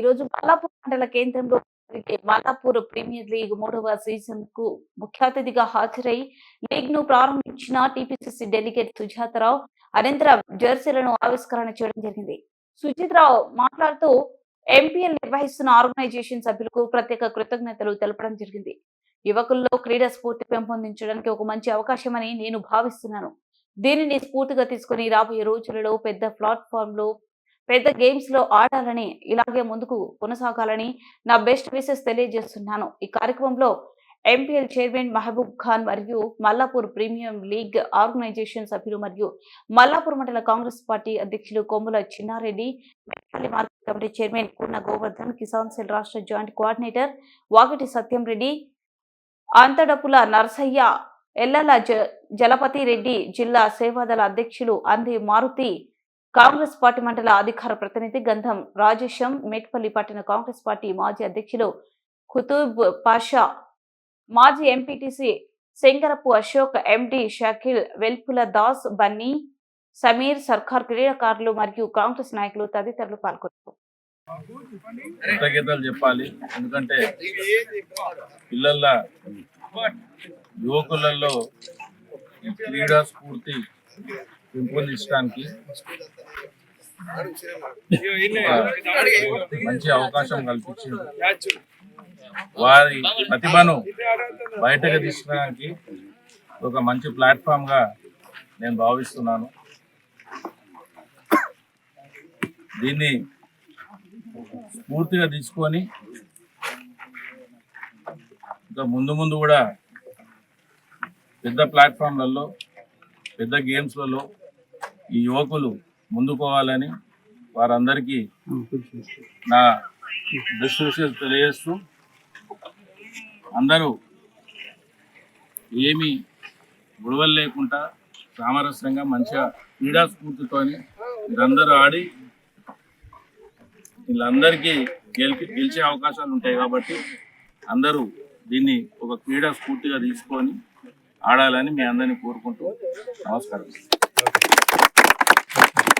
ఈరోజు మల్లాపూర్ మండల కేంద్రంలో మాలాపూర్ ప్రీమియర్ లీగ్ మూడవ సీజన్కు ముఖ్య అతిథిగా హాజరై లీగ్ను ప్రారంభించిన టీపీసీసీ డెలిగేట్ సుజాతరావు అనంతరం జెర్సీలను ఆవిష్కరణ చేయడం జరిగింది. సుజిత్రావు మాట్లాడుతూ ఎంపీఎల్ నిర్వహిస్తున్న ఆర్గనైజేషన్ సభ్యులకు ప్రత్యేక కృతజ్ఞతలు తెలపడం జరిగింది. యువకుల్లో క్రీడా స్ఫూర్తి పెంపొందించడానికి ఒక మంచి అవకాశమని నేను భావిస్తున్నాను. దీనిని స్ఫూర్తిగా తీసుకుని రాబోయే రోజులలో పెద్ద ప్లాట్ఫామ్లో పెద్ద గేమ్స్లో ఆడాలని ఇలాగే ముందుకు కొనసాగాలని నా బెస్ట్ విషెస్ తెలియజేస్తున్నాను. ఈ కార్యక్రమంలో ఎంపీఎల్ చైర్మన్ మహబూబ్ ఖాన్ మరియు మల్లాపూర్ ప్రీమియం లీగ్ ఆర్గనైజేషన్ సభ్యులు మరియు మల్లాపూర్ మండల కాంగ్రెస్ పార్టీ అధ్యక్షులు Kommula Chinnareddy Metpally market committee chairman కున్న గోవర్ధన్ కిసాన్ సెల్ రాష్ట్ర జాయింట్ కోఆర్డినేటర్ వాకిటి సత్యం రెడ్డి అంతడపుల నర్సయ్య ఎల్లల జ జలపతి రెడ్డి జిల్లా సేవాదళ అధ్యక్షులు అంది మారుతి కాంగ్రెస్ పార్టీ మండల అధికార ప్రతినిధి గంధం రాజేశం మేట్పల్లి పట్టణ కాంగ్రెస్ పార్టీ మాజీ అధ్యక్షులు ఖుతూబ్ పాషా మాజీ ఎంపీటీసీ శంకరపు అశోక్ ఎండి షకీల్ వెల్పుల దాస్ బన్నీ సమీర్ సర్కార్ క్రీడాకారులు మరియు కాంగ్రెస్ నాయకులు తదితరులు పాల్గొన్నారు. కృతజ్ఞతలు చెప్పాలి. ఎందుకంటే పిల్లల యువకులలో క్రీడా స్ఫూర్తి పెంపొందించడానికి మంచి అవకాశం కల్పించింది. వారి ప్రతిభను బయటకు తీసుకోవడానికి ఒక మంచి ప్లాట్ఫామ్గా నేను భావిస్తున్నాను. దీన్ని పూర్తిగా తీసుకొని ఇంకా ముందు ముందు కూడా పెద్ద ప్లాట్ఫామ్లలో పెద్ద గేమ్స్లలో ఈ యువకులు ముందుకోవాలని వారందరికీ నా బెస్ట్ విషయాలు తెలియజేస్తూ అందరూ ఏమి గొడవలు లేకుండా సామరస్యంగా మంచిగా క్రీడా స్ఫూర్తితో మీరందరూ ఆడి వీళ్ళందరికీ గెలిపి గెలిచే అవకాశాలు ఉంటాయి కాబట్టి అందరూ దీన్ని ఒక క్రీడా స్ఫూర్తిగా తీసుకొని ఆడాలని మీ అందరినీ కోరుకుంటూ నమస్కారం.